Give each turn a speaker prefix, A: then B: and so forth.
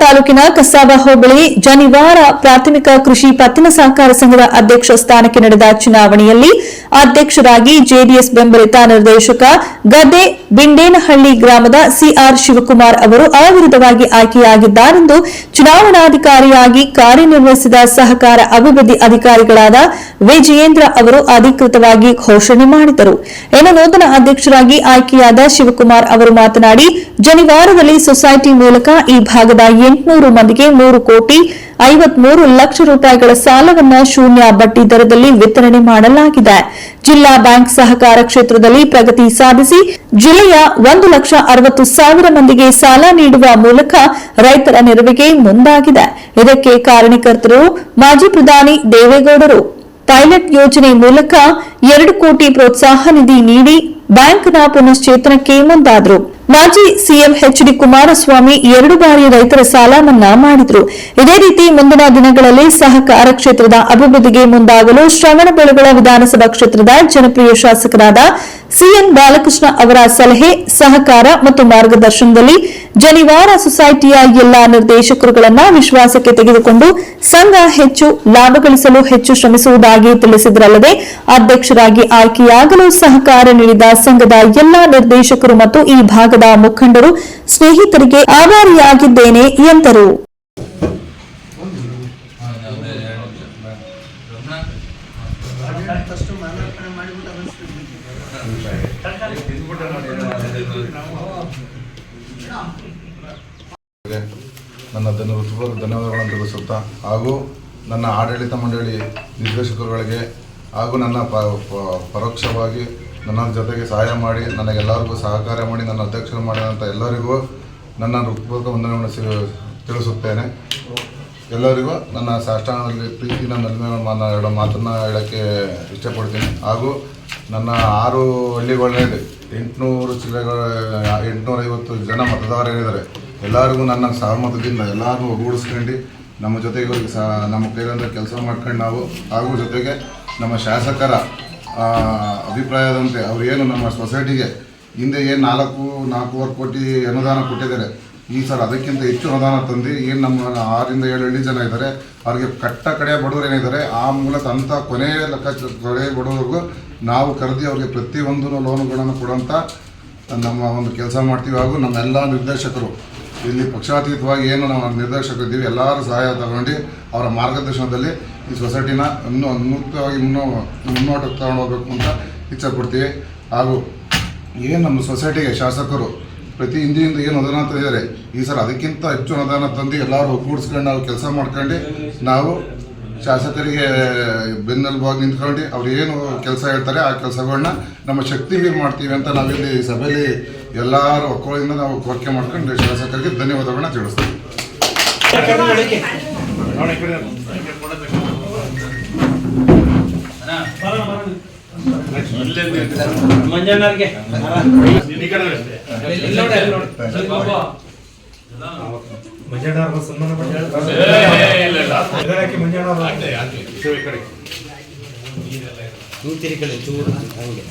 A: ತಾಲೂಕಿನ ಕಸಾಬ ಹೋಬಳಿ ಜನಿವಾರ ಪ್ರಾಥಮಿಕ ಕೃಷಿ ಪತ್ತಿನ ಸಹಕಾರ ಸಂಘದ ಅಧ್ಯಕ್ಷ ಸ್ಥಾನಕ್ಕೆ ನಡೆದ ಚುನಾವಣೆಯಲ್ಲಿ ಅಧ್ಯಕ್ಷರಾಗಿ ಜೆಡಿಎಸ್ ಬೆಂಬಲಿತ ನಿರ್ದೇಶಕ ಗದ್ದೆ ಬಿಂಡೇನಹಳ್ಳಿ ಗ್ರಾಮದ ಸಿಆರ್ ಶಿವಕುಮಾರ್ ಅವರು ಅವಿರೋಧವಾಗಿ ಆಯ್ಕೆಯಾಗಿದ್ದಾರೆಂದು ಚುನಾವಣಾಧಿಕಾರಿಯಾಗಿ ಕಾರ್ಯನಿರ್ವಹಿಸಿದ ಸಹಕಾರ ಅಭಿವೃದ್ಧಿ ಅಧಿಕಾರಿಗಳಾದ ವಿಜಯೇಂದ್ರ ಅವರು ಅಧಿಕೃತವಾಗಿ ಘೋಷಣೆ ಮಾಡಿದರು. ಇನ್ನು ನೂತನ ಅಧ್ಯಕ್ಷರಾಗಿ ಆಯ್ಕೆಯಾದ ಶಿವಕುಮಾರ್ ಅವರು ಮಾತನಾಡಿ, ಜನಿವಾರದಲ್ಲಿ ಸೊಸೈಟಿ ಮೂಲಕ ಈ ಭಾಗದ ಎಂಟುನೂರು ಮಂದಿಗೆ ಮೂರು ಕೋಟಿ ಐವತ್ಮೂರು ಲಕ್ಷ ರೂಪಾಯಿಗಳ ಸಾಲವನ್ನ ಶೂನ್ಯ ಬಡ್ಡಿ ದರದಲ್ಲಿ ವಿತರಣೆ ಮಾಡಲಾಗಿದೆ. ಜಿಲ್ಲಾ ಬ್ಯಾಂಕ್ ಸಹಕಾರ ಕ್ಷೇತ್ರದಲ್ಲಿ ಪ್ರಗತಿ ಸಾಧಿಸಿ ಜಿಲ್ಲೆಯ ಒಂದು ಲಕ್ಷ ಅರವತ್ತು ಸಾವಿರ ಮಂದಿಗೆ ಸಾಲ ನೀಡುವ ಮೂಲಕ ರೈತರ ನೆರವಿಗೆ ಮುಂದಾಗಿದೆ. ಇದಕ್ಕೆ ಕಾರಣಕರ್ತರು ಮಾಜಿ ಪ್ರಧಾನಿ ದೇವೇಗೌಡರು ಪೈಲಟ್ ಯೋಜನೆ ಮೂಲಕ ಎರಡು ಕೋಟಿ ಪ್ರೋತ್ಸಾಹ ನಿಧಿ ನೀಡಿ ಬ್ಯಾಂಕ್ನ ಪುನಶ್ಚೇತನಕ್ಕೆ ಮುಂದಾದರು. ಮಾಜಿ ಸಿಎಂ ಎಚ್ ಡಿ ಕುಮಾರಸ್ವಾಮಿ ಎರಡು ಬಾರಿ ರೈತರ ಸಾಲ ಮನ್ನಾ ಮಾಡಿದ್ರು. ಇದೇ ರೀತಿ ಮುಂದಿನ ದಿನಗಳಲ್ಲಿ ಸಹಕಾರ ಕ್ಷೇತ್ರದ ಅಭಿವೃದ್ಧಿಗೆ ಮುಂದಾಗಲು ಶ್ರವಣಬೆಳಗೊಳ ವಿಧಾನಸಭಾ ಕ್ಷೇತ್ರದ ಜನಪ್ರಿಯ ಶಾಸಕರಾದ ಸಿಎನ್ ಬಾಲಕೃಷ್ಣ ಅವರ ಸಲಹೆ, ಸಹಕಾರ ಮತ್ತು ಮಾರ್ಗದರ್ಶನದಲ್ಲಿ ಜನಿವಾರ ಸೊಸೈಟಿಯ ಎಲ್ಲಾ ನಿರ್ದೇಶಕರುಗಳನ್ನ ವಿಶ್ವಾಸಕ್ಕೆ ತೆಗೆದುಕೊಂಡು ಸಂಘ ಹೆಚ್ಚು ಲಾಭ ಗಳಿಸಲು ಹೆಚ್ಚು ಶ್ರಮಿಸುವುದಾಗಿ ತಿಳಿಸಿದರಲ್ಲದೆ, ಅಧ್ಯಕ್ಷರಾಗಿ ಆಯ್ಕೆಯಾಗಲು ಸಹಕಾರ ನೀಡಿದ ಸಂಘದ ಎಲ್ಲಾ ನಿರ್ದೇಶಕರು ಮತ್ತು ಈ ಭಾಗದ ಮುಖಂಡರು ಸ್ನೇಹಿತರಿಗೆ ಆಭಾರಿಯಾಗಿದ್ದೇನೆ ಎಂದರು.
B: ನನ್ನ ಧನ್ಯ ಹೃತ್ಪೂರ್ವಕ ಧನ್ಯವಾದಗಳನ್ನು ತಿಳಿಸುತ್ತಾ, ಹಾಗೂ ನನ್ನ ಆಡಳಿತ ಮಂಡಳಿ ನಿರ್ದೇಶಕರುಗಳಿಗೆ ಹಾಗೂ ನನ್ನ ಪರೋಕ್ಷವಾಗಿ ನನ್ನ ಜೊತೆಗೆ ಸಹಾಯ ಮಾಡಿ, ನನಗೆಲ್ಲರಿಗೂ ಸಹಕಾರ ಮಾಡಿ, ನನ್ನ ಅಧ್ಯಕ್ಷರು ಮಾಡಿದಂಥ ಎಲ್ಲರಿಗೂ ನನ್ನ ಹೃತ್ಪೂರ್ವಕ ವಂದನೆಗಳನ್ನು ತಿಳಿಸುತ್ತೇನೆ. ಎಲ್ಲರಿಗೂ ನನ್ನ ಸಾಷ್ಟಾಂಗದಲ್ಲಿ ಪ್ರೀತಿನ ನನ್ನ ಮಾತನ್ನು ಹೇಳೋಕ್ಕೆ ಇಷ್ಟಪಡ್ತೀನಿ. ಹಾಗೂ ನನ್ನ ಆರು ಹಳ್ಳಿಗಳನ್ನೇ ಎಂಟುನೂರು ಜಿಲ್ಲೆಗಳು, ಎಂಟುನೂರೈವತ್ತು ಜನ ಮತದಾರರಿದ್ದಾರೆ ಎಲ್ಲರಿಗೂ ನನ್ನ ಸಹಮತದಿಂದ ಎಲ್ಲರೂ ಒಗ್ಗೂಡಿಸ್ಕೊಂಡು ನಮ್ಮ ಜೊತೆಗೆ ಸಹ, ನಮ್ಮ ಕೈಲಿಂದ ಕೆಲಸ ಮಾಡ್ಕೊಂಡು ನಾವು, ಹಾಗೂ ಜೊತೆಗೆ ನಮ್ಮ ಶಾಸಕರ ಅಭಿಪ್ರಾಯದಂತೆ ಅವರು ಏನು ನಮ್ಮ ಸೊಸೈಟಿಗೆ ಹಿಂದೆ ಏನು ನಾಲ್ಕು, ನಾಲ್ಕೂವರೆ ಕೋಟಿ ಅನುದಾನ ಕೊಟ್ಟಿದ್ದಾರೆ ಈ ಸಲ ಅದಕ್ಕಿಂತ ಹೆಚ್ಚು ಅನುದಾನ ತಂದು, ಏನು ನಮ್ಮ ಆರಿಂದ ಏಳು ಹಳ್ಳಿ ಜನ ಇದ್ದಾರೆ ಅವ್ರಿಗೆ ಕಟ್ಟ ಕಡೆಯ ಬಡವರು ಏನಿದ್ದಾರೆ ಆ ಮೂಲಕ ಅಂಥ ಕೊನೆಯ ಲೆಕ್ಕ ಕೊನೆಯ ಬಡವರಿಗೂ ನಾವು ಕರೆದಿ ಅವ್ರಿಗೆ ಪ್ರತಿಯೊಂದು ಲೋನ್ಗಳನ್ನು ಕೊಡೋಂಥ ನಮ್ಮ ಒಂದು ಕೆಲಸ ಮಾಡ್ತೀವಿ. ಹಾಗೂ ನಮ್ಮೆಲ್ಲ ನಿರ್ದೇಶಕರು, ಇಲ್ಲಿ ಪಕ್ಷಾತೀತವಾಗಿ ಏನು ನಾವು ನಿರ್ದೇಶಕರು ಇದ್ದೀವಿ ಎಲ್ಲರೂ ಸಹಾಯ ತಗೊಂಡು ಅವರ ಮಾರ್ಗದರ್ಶನದಲ್ಲಿ ಈ ಸೊಸೈಟಿನ ಇನ್ನೂ ಮುಕ್ತವಾಗಿ ಇನ್ನೂ ಮುನ್ನೋಟಕ್ಕೆ ತಗೊಂಡು ಹೋಗ್ಬೇಕು ಅಂತ ಇಚ್ಛೆ ಪಡ್ತೀವಿ. ಹಾಗೂ ಏನು ನಮ್ಮ ಸೊಸೈಟಿಗೆ ಶಾಸಕರು ಪ್ರತಿ ಹಿಂದಿಯಿಂದ ಏನು ಅನುದಾನ ತಂದಿದ್ದಾರೆ ಈ ಸಲ ಅದಕ್ಕಿಂತ ಹೆಚ್ಚು ಅನುದಾನ ತಂದು ಎಲ್ಲರೂ ಒಗ್ಗೂಡಿಸ್ಕೊಂಡು ನಾವು ಕೆಲಸ ಮಾಡ್ಕೊಂಡು ನಾವು ಶಾಸಕರಿಗೆ ಬೆನ್ನೆಲುಬಾಗಿ ನಿಂತ್ಕೊಂಡು ಅವ್ರು ಏನು ಕೆಲಸ ಹೇಳ್ತಾರೆ ಆ ಕೆಲಸಗಳನ್ನ ನಮ್ಮ ಶಕ್ತಿ ಮೀರಿ ಮಾಡ್ತೀವಿ ಅಂತ ನಾವಿಲ್ಲಿ ಸಭೆಯಲ್ಲಿ ಎಲ್ಲರೂ ಒಕ್ಕೋಳಿಂದ ನಾವು ಕೋರಿಕೆ ಮಾಡ್ಕೊಂಡು ಶಾಸಕರಿಗೆ ಧನ್ಯವಾದಗಳನ್ನ ತಿಳಿಸ್ತೀವಿ.
C: ಮಂಜಣ್ಣವ್ರಿಗೆ.
D: ಮಂಜಣ್ಣವ್ರ ಸನ್ಮಾನ ಮಾಡಿ ಮಂಜಣ್ಣವ್ರ
C: ಚೂರು ಹಂಗೆ